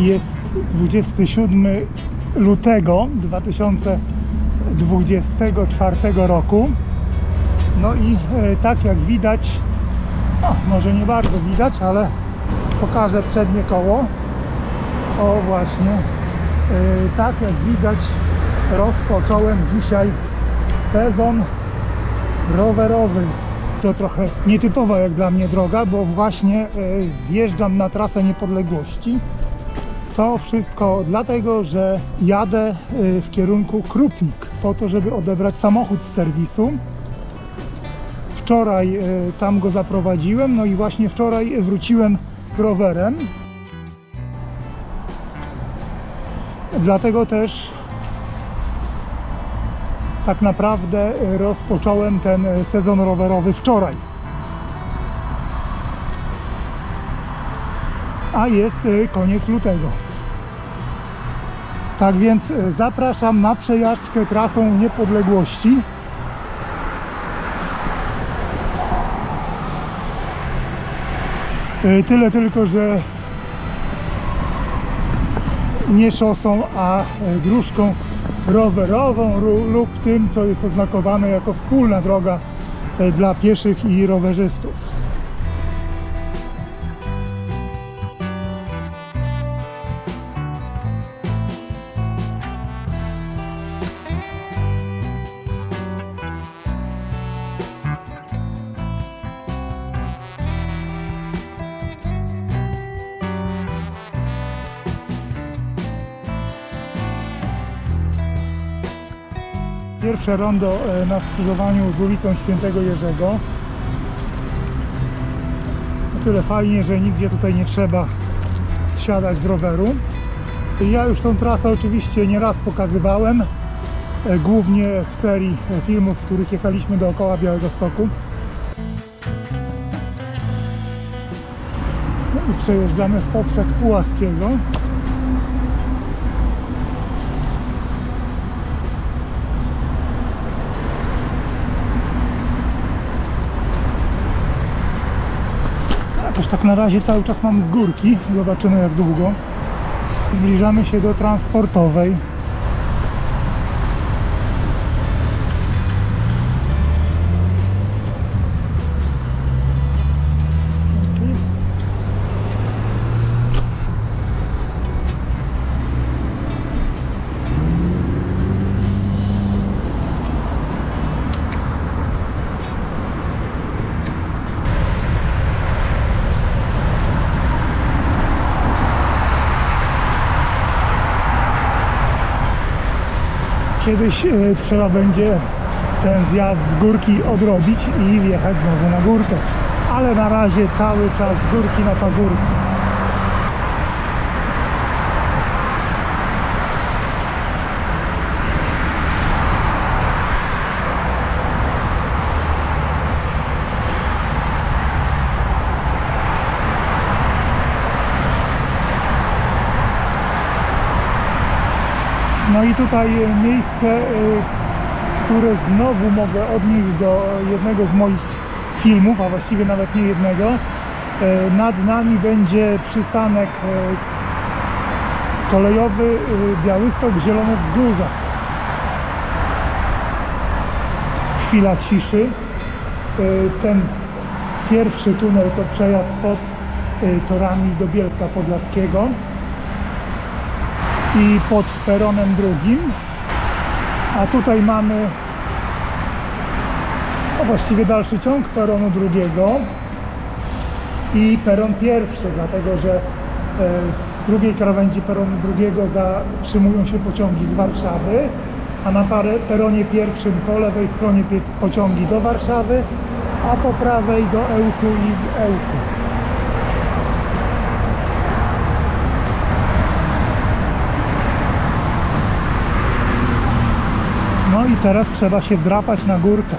Jest 27 lutego 2024 roku. No i e, tak jak widać, no, może nie bardzo widać, ale pokażę przednie koło. O właśnie, e, tak jak widać, rozpocząłem dzisiaj sezon rowerowy. To trochę nietypowa jak dla mnie droga, bo właśnie e, wjeżdżam na trasę niepodległości. To wszystko dlatego, że jadę e, w kierunku Krupnik po to, żeby odebrać samochód z serwisu. Wczoraj e, tam go zaprowadziłem, no i właśnie wczoraj wróciłem rowerem. Dlatego też tak naprawdę e, rozpocząłem ten sezon rowerowy wczoraj. A jest koniec lutego. Tak więc e, zapraszam na przejażdżkę trasą niepodległości. E, Tyle tylko, że nie szosą, a e, dróżką rowerową ru- lub tym, co jest oznakowane jako wspólna droga e, dla pieszych i rowerzystów. Pierwsze rondo e, na skrzyżowaniu z ulicą Świętego Jerzego. O tyle fajnie, że nigdzie tutaj nie trzeba zsiadać z roweru. Ja już tą trasę oczywiście nieraz pokazywałem, e, głównie w serii e, filmów, w których jechaliśmy dookoła Białego Stoku. No i przejeżdżamy w poprzek Pułaskiego. Tak na razie cały czas mamy z górki. Zobaczymy jak długo. Zbliżamy się do transportowej. Kiedyś e, trzeba będzie ten zjazd z górki odrobić i wjechać znowu na górkę. Ale na razie cały czas z górki na pazurki. Tutaj miejsce, e, które znowu mogę odnieść do jednego z moich filmów, a właściwie nawet nie jednego. E, Nad nami będzie przystanek e, kolejowy Białystok Zielone Wzgórza. Chwila ciszy. Ten pierwszy tunel to przejazd pod torami do Bielska Podlaskiego i pod peronem drugim. A tutaj mamy a właściwie dalszy ciąg peronu drugiego i peron pierwszy, dlatego że e, z drugiej krawędzi peronu drugiego zatrzymują się pociągi z Warszawy, a na peronie pierwszym po lewej stronie pociągi do Warszawy, a po prawej do Ełku i z Ełku. I teraz trzeba się wdrapać na górkę.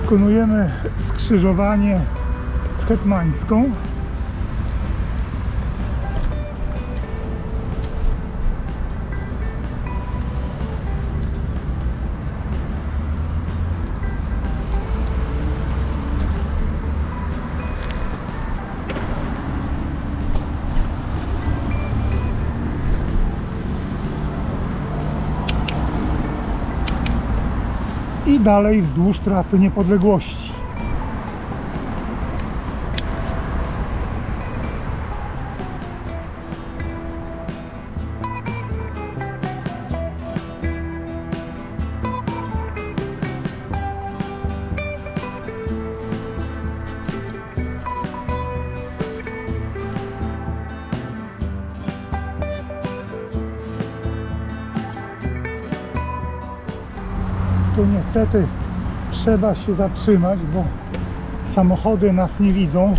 Wykonujemy skrzyżowanie z Hetmańską. I dalej wzdłuż trasy niepodległości. Tu niestety trzeba się zatrzymać, bo samochody nas nie widzą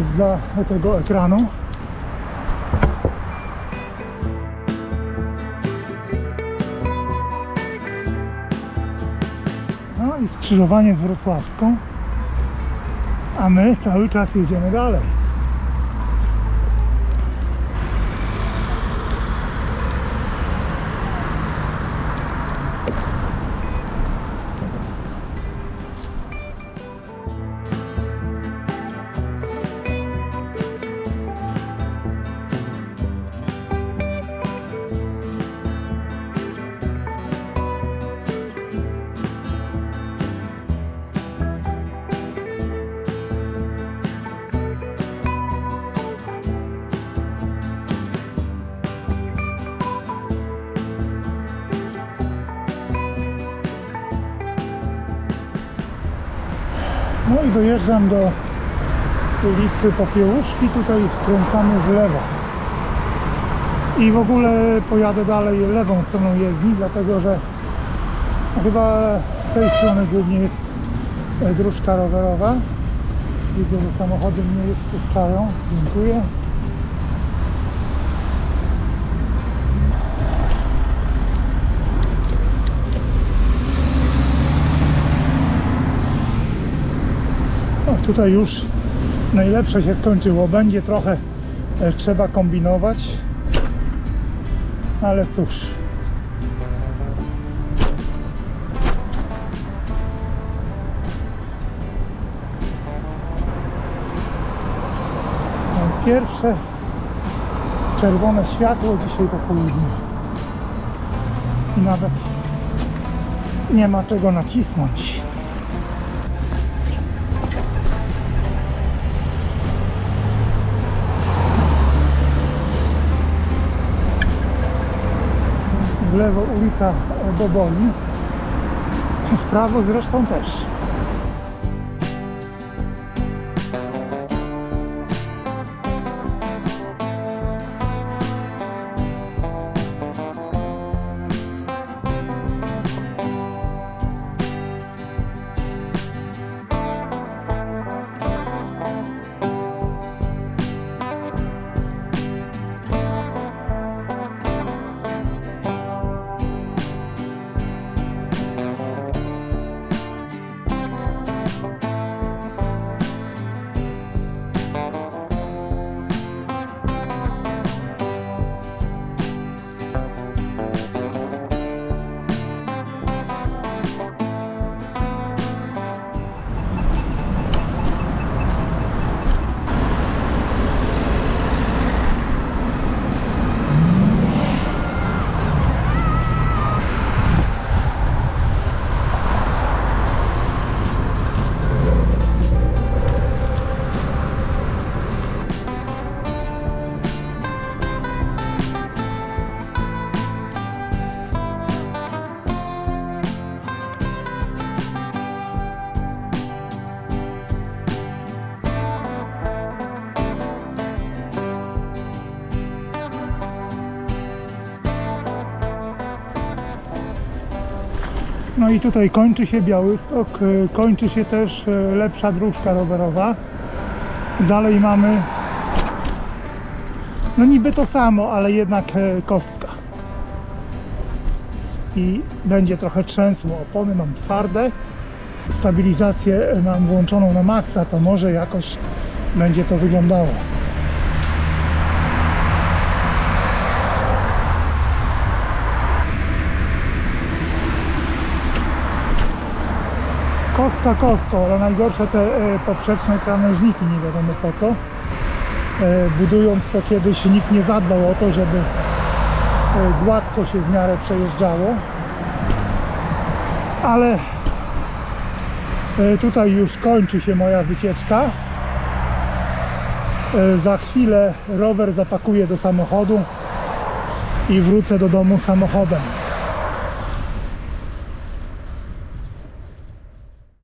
za tego ekranu. No i skrzyżowanie z Wrocławską, a my cały czas jedziemy dalej. Dojeżdżam do ulicy Popiełuszki, tutaj skręcamy w lewo. I w ogóle pojadę dalej lewą stroną jezdni, dlatego że chyba z tej strony głównie jest e, dróżka rowerowa. Widzę, że samochody mnie już puszczają. Dziękuję. Tutaj już najlepsze się skończyło. Będzie trochę e, trzeba kombinować, ale cóż. No, Pierwsze czerwone światło dzisiaj po południu. I nawet nie ma czego nacisnąć. W lewo ulica Boboli, w prawo zresztą też. No i tutaj kończy się Białystok, e, kończy się też e, lepsza dróżka rowerowa. Dalej mamy no niby to samo, ale jednak e, kostka. I będzie trochę trzęsło. Opony mam twarde. Stabilizację mam włączoną na maksa, to może jakoś będzie to wyglądało. Kostka kostką, ale najgorsze te e, poprzeczne krawężniki, nie wiadomo po co. E, budując to kiedyś nikt nie zadbał o to, żeby e, gładko się w miarę przejeżdżało. ale tutaj już kończy się moja wycieczka. Za chwilę rower zapakuję do samochodu i wrócę do domu samochodem.